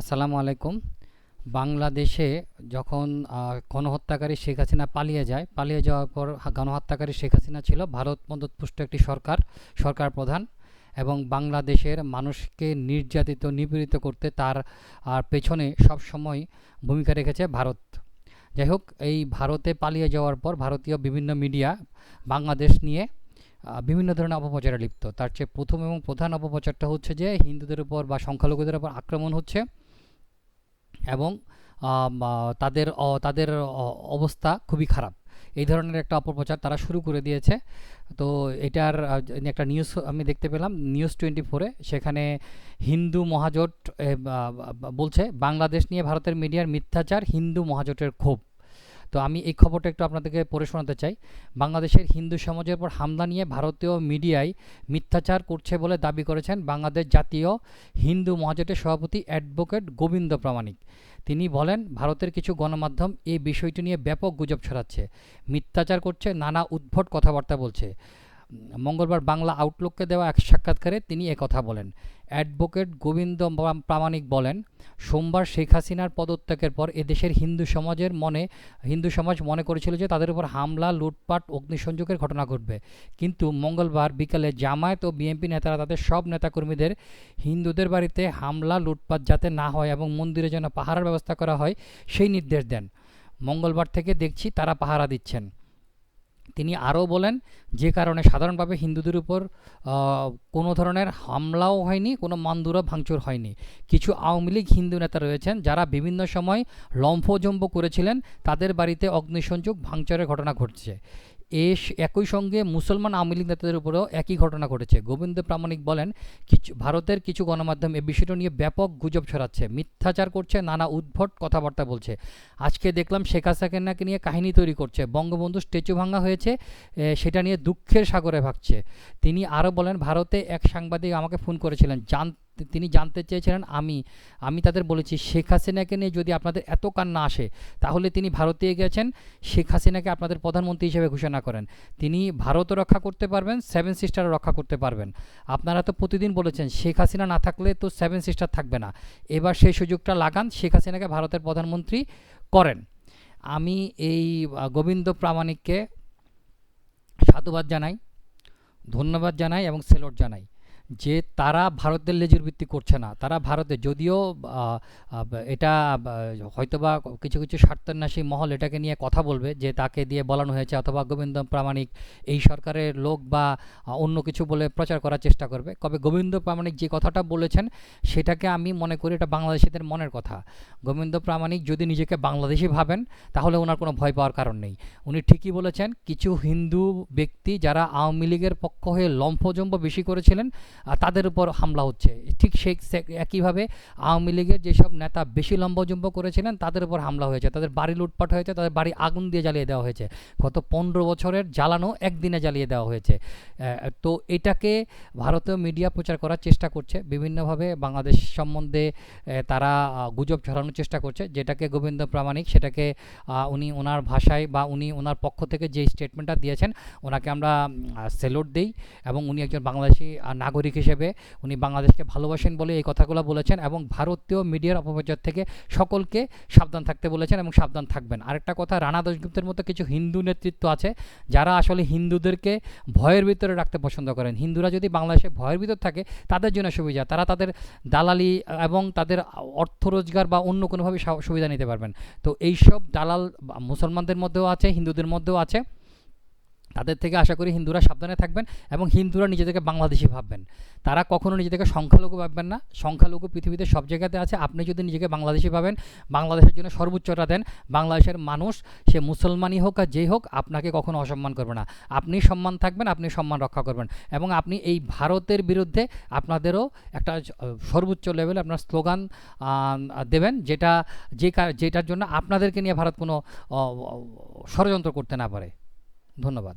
আসসালামু আলাইকুম। বাংলাদেশে যখন গণহত্যাকারী শেখ হাসিনা পালিয়ে যায়, পালিয়ে যাওয়ার পর গণহত্যাকারী শেখ হাসিনা ছিল ভারত মদতপুষ্ট একটি সরকার সরকার প্রধান এবং বাংলাদেশের মানুষকে নির্যাতিত, নিপীড়িত করতে তার আর পেছনে সব সময় ভূমিকা রেখেছে ভারত। যাই হোক, এই ভারতে পালিয়ে যাওয়ার পর ভারতীয় বিভিন্ন মিডিয়া বাংলাদেশ নিয়ে বিভিন্ন ধরনের অপপ্রচারে লিপ্ত। তার চেয়ে প্রথম এবং প্রধান অপপ্রচারটা হচ্ছে যে হিন্দুদের উপর বা সংখ্যালঘুদের উপর আক্রমণ হচ্ছে। এবং তাদের তাদের অবস্থা খুবই খারাপ। এই ধরনের একটা অপপ্রচার তারা শুরু করে দিয়েছে। তো এটার একটা নিউজ আমি দেখতে পেলাম নিউজ টোয়েন্টি ফোরে সেখানে হিন্দু মহাজোট বলছে, বাংলাদেশ নিয়ে ভারতের মিডিয়ার মিথ্যাচার হিন্দু মহাজোটের ক্ষোভ। তো আমি এই খবরটা একটু আপনাদেরকে পড়ে শোনাতে চাই। বাংলাদেশের হিন্দু সমাজের উপর হামলা নিয়ে ভারতীয় মিডিয়ায় মিথ্যাচার করছে বলে দাবি করেছেন বাংলাদেশ জাতীয় হিন্দু মহাজোটের সভাপতি অ্যাডভোকেট গোবিন্দ প্রামাণিক। তিনি বলেন, ভারতের কিছু গণমাধ্যম এই বিষয়টি নিয়ে ব্যাপক গুজব ছড়াচ্ছে। মিথ্যাচার করছে নানা উদ্ভট কথাবার্তা বলছে। মঙ্গলবার বাংলা আউটলুককে দেওয়া এক সাক্ষাৎকারে তিনি একথা বলেন। অ্যাডভোকেট গোবিন্দ প্রামাণিক বলেন, সোমবার শেখ হাসিনার পদত্যাগের পর এদেশের হিন্দু সমাজের মনে, হিন্দু সমাজ মনে করেছিল যে তাদের উপর হামলা, লুটপাট, অগ্নিসংযোগের ঘটনা ঘটবে। কিন্তু মঙ্গলবার বিকালে জামায়াত ও বিএনপি নেতারা তাদের সব নেতাকর্মীদের, হিন্দুদের বাড়িতে হামলা, লুটপাট যাতে না হয় এবং মন্দিরে যেন পাহারার ব্যবস্থা করা হয়, সেই নির্দেশ দেন। মঙ্গলবার থেকে দেখছি তারা পাহারা দিচ্ছেন। তিনি আরও বলেন, যে কারণে সাধারণভাবে হিন্দুদের উপর কোনো ধরনের হামলাও হয়নি, কোনো মান্দুরও ভাঙচুর হয়নি। কিছু আওয়ামী লীগ হিন্দু নেতা রয়েছেন যারা বিভিন্ন সময় লম্ফজম্ব করেছিলেন, তাদের বাড়িতে অগ্নিসংযোগ ভাঙচুরের ঘটনা ঘটছে। এস একই সঙ্গে মুসলমান আওয়ামী লীগ নেতাদের উপরেও একই ঘটনা ঘটেছে। গোবিন্দ প্রামাণিক বলেন, কিছু, ভারতের কিছু গণমাধ্যম এ বিষয়টা নিয়ে ব্যাপক গুজব ছড়াচ্ছে, মিথ্যাচার করছে, নানা উদ্ভট কথাবার্তা বলছে। আজকে দেখলাম শেখ হাসিনাকে নিয়ে কাহিনী তৈরি করছে। বঙ্গবন্ধু স্ট্যাচু ভাঙা হয়েছে সেটা নিয়ে দুঃখের সাগরে ভাগছে। তিনি আরও বলেন, ভারতে এক সাংবাদিক আমাকে ফোন করেছিলেন জান তিনি জানতে চেয়েছিলেন আমি আমি তাদের বলেছি, শেখ হাসিনাকে নিয়ে যদি আপনাদের এত কান্না আসে, তাহলে তিনি ভারতে গেছেন শেখ হাসিনাকে আপনাদের প্রধানমন্ত্রী হিসেবে ঘোষণা করেন। তিনি ভারতও রক্ষা করতে পারবেন, সেভেন সিস্টারও রক্ষা করতে পারবেন। আপনারা তো প্রতিদিন বলেছেন, শেখ হাসিনা না থাকলে তো সেভেন সিস্টার থাকবে না। এবার সেই সুযোগটা লাগান, শেখ হাসিনাকে ভারতের প্রধানমন্ত্রী করেন। আমি এই গোবিন্দ প্রামাণিককে সাধুবাদ জানাই, ধন্যবাদ জানাই এবং সেলট জানাই। যে তারা ভারতের লেজুর ভিত্তি করছে না, তারা ভারতে যদিও এটা হয়তোবা কিছু কিছু স্বার্থান্বেষী মহল এটাকে নিয়ে কথা বলবে, যে তাকে দিয়ে বলানো হয়েছে অথবা গোবিন্দ প্রামাণিক এই সরকারের লোক বা অন্য কিছু বলে প্রচার করার চেষ্টা করবে। তবে গোবিন্দ প্রামাণিক যে কথাটা বলেছেন, সেটাকে আমি মনে করি এটা বাংলাদেশিদের মনের কথা। গোবিন্দ প্রামাণিক যদি নিজেকে বাংলাদেশি ভাবেন, তাহলে ওনার কোনো ভয় পাওয়ার কারণ নেই। উনি ঠিকই বলেছেন, কিছু হিন্দু ব্যক্তি যারা আওয়ামী লীগের পক্ষ হয়ে লম্ফজম্ব বেশি করেছিলেন তাদের উপর হামলা হচ্ছে। ঠিক সেই একইভাবে আওয়ামী লীগের যেসব নেতা বেশি লম্বজম্ব করেছিলেন তাদের উপর হামলা হয়েছে। তাদের বাড়ি লুটপাট হয়েছে তাদের বাড়ি আগুন দিয়ে জ্বালিয়ে দেওয়া হয়েছে। গত পনেরো বছরের জ্বালানো একদিনে জ্বালিয়ে দেওয়া হয়েছে। তো এটাকে ভারতীয় মিডিয়া প্রচার করার চেষ্টা করছে। বিভিন্নভাবে বাংলাদেশ সম্বন্ধে তারা গুজব ছড়ানোর চেষ্টা করছে। যেটাকে গোবিন্দ প্রামাণিক সেটাকে উনি ওনার ভাষায় বা উনি ওনার পক্ষ থেকে যে স্টেটমেন্টটা দিয়েছেন ওনাকে আমরা সেলুট দিই এবং উনি একজন বাংলাদেশি আহ, নাগরিক হিসেবে উনি বাংলাদেশকে ভালোবাসেন বলে এই কথাগুলো বলেছেন এবং ভারতীয় মিডিয়ার অপপ্রচার থেকে সকলকে সাবধান থাকতে বলেছেন এবং সাবধান থাকবেন। আরেকটা কথা, রানা দাসগুপ্তের মতো কিছু হিন্দু নেতৃত্ব আছে যারা আসলে হিন্দুদেরকে ভয়ের ভিতরে রাখতে পছন্দ করেন। হিন্দুরা যদি বাংলাদেশে ভয়ের ভিতর থাকে, তাদের জন্য সুবিধা, তারা তাদের দালালি এবং তাদের অর্থ রোজগার বা অন্য কোনোভাবে সুবিধা নিতে পারবেন। তো এইসব দালাল মুসলমানদের মধ্যেও আছে, হিন্দুদের মধ্যেও আছে। তাদের থেকে আশা করি হিন্দুরা সাবধানে থাকবেন এবং হিন্দুরা নিজেদেরকে বাংলাদেশি ভাববেন। তারা কখনো নিজেদেরকে সংখ্যালঘু ভাববেন না। সংখ্যালঘু পৃথিবীতে সব জায়গাতে আছে। আপনি যদি নিজেকে বাংলাদেশি ভাবেন, বাংলাদেশের জন্য সর্বোচ্চটা দেন। বাংলাদেশের মানুষ, সে মুসলমানই হোক আর যেই হোক, আপনাকে কখনো অসম্মান করবে না। আপনি সম্মান থাকবেন, আপনি সম্মান রক্ষা করবেন। এবং আপনি এই ভারতের বিরুদ্ধে আপনাদেরও একটা সর্বোচ্চ লেভেলে আপনার স্লোগান দেবেন যেটা, যে যেটার জন্য আপনাদেরকে নিয়ে ভারত কোনো ষড়যন্ত্র করতে না পারে। ধন্যবাদ।